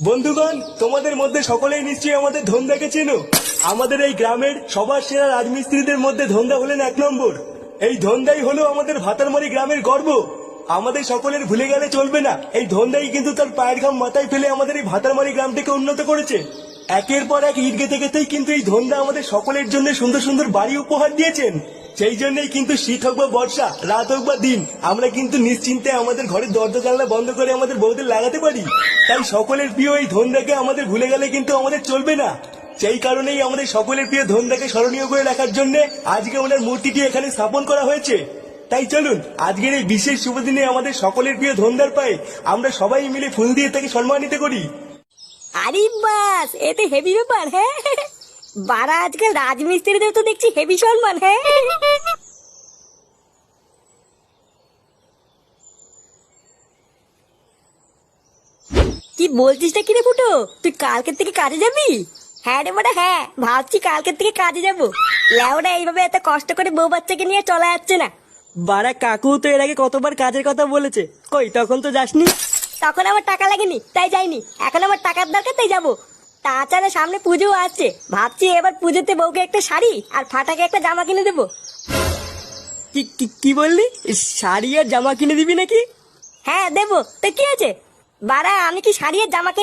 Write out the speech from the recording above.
বন্ধুগণ, তোমাদের মধ্যে সকলেই নিশ্চয়ই আমাদের ধন্দাকে চেনো। আমাদের এই গ্রামের সবার সেরা রাজমিস্ত্রিদের মধ্যে ধন্দা হলেন এক নম্বর। এই ধন্দাই হলো আমাদের ভাতারমারি গ্রামের গর্ব। আমাদের সকলের ভুলে গেলে চলবে না। এই ধন্দাই কিন্তু তার পায়ের ঘাম মাথায় ফেলে আমাদের এই ভাতারমারি গ্রামটিকে উন্নত করেছে। একের পর এক ইট গেতে গেতেই কিন্তু এই ধন্দা আমাদের সকলের জন্য সুন্দর সুন্দর বাড়ি উপহার দিয়েছেন। সেই জন্যই কিন্তু শীত হোক বা বর্ষা, রাত হোক বা দিন, আমরা কিন্তু নিশ্চিন্তে আমাদের ঘরের দরজা জানলা বন্ধ করে আমাদের বউদের লাগাতে পারি। তাই সকলের প্রিয় এই ধন্দাকে আমাদের ভুলে গেলে কিন্তু আমাদের চলবে না। সেই কারণেই আমাদের সকলের প্রিয় ধন্দাকে স্মরণীয় করে রাখার জন্য আজকে ওনার মূর্তিটি এখানে স্থাপন করা হয়েছে। তাই চলুন, আজকের এই বিশেষ শুভ দিনে আমাদের সকলের প্রিয় ধন্দার পায়ে আমরা সবাই মিলে ফুল দিয়ে তাকে সম্মানিত করি। আরে বাস এতে হেভি ব্যাপার হ্যাঁ? বারা আজকাল রাজমিস্ত্রিদের তো দেখছি হেভি সম্মান হ্যাঁ? কি বলছিস না কিরে ফুটো? তুই কালকের থেকে কাজে যাবি? হ্যাঁ রে বাড়া হ্যাঁ। ভাবছি কালকের থেকে কাজে যাব। লেওরা এইভাবে এত কষ্ট করে বউ বাচ্চাকে নিয়ে চলা যাচ্ছে না। বাড়া কাকু তো এর আগে কতবার কাজের কথা বলেছে। কই তখন তো যাসনি? তখন আমার টাকা লাগেনি তাই যাইনি। এখন আমার টাকার দরকার তাই যাব। তাছাড়া সামনে পুজো আছে। ভাবছি এবার পুজোতে বউকে একটা শাড়ি আর ফাটাকে একটা জামা কিনে দেবো। কি- কি বললি? শাড়ি আর জামা কিনে দিবি নাকি? হ্যাঁ দেবো। তো কি আছে? বাড়া আমি কি শাড়ি জামাকে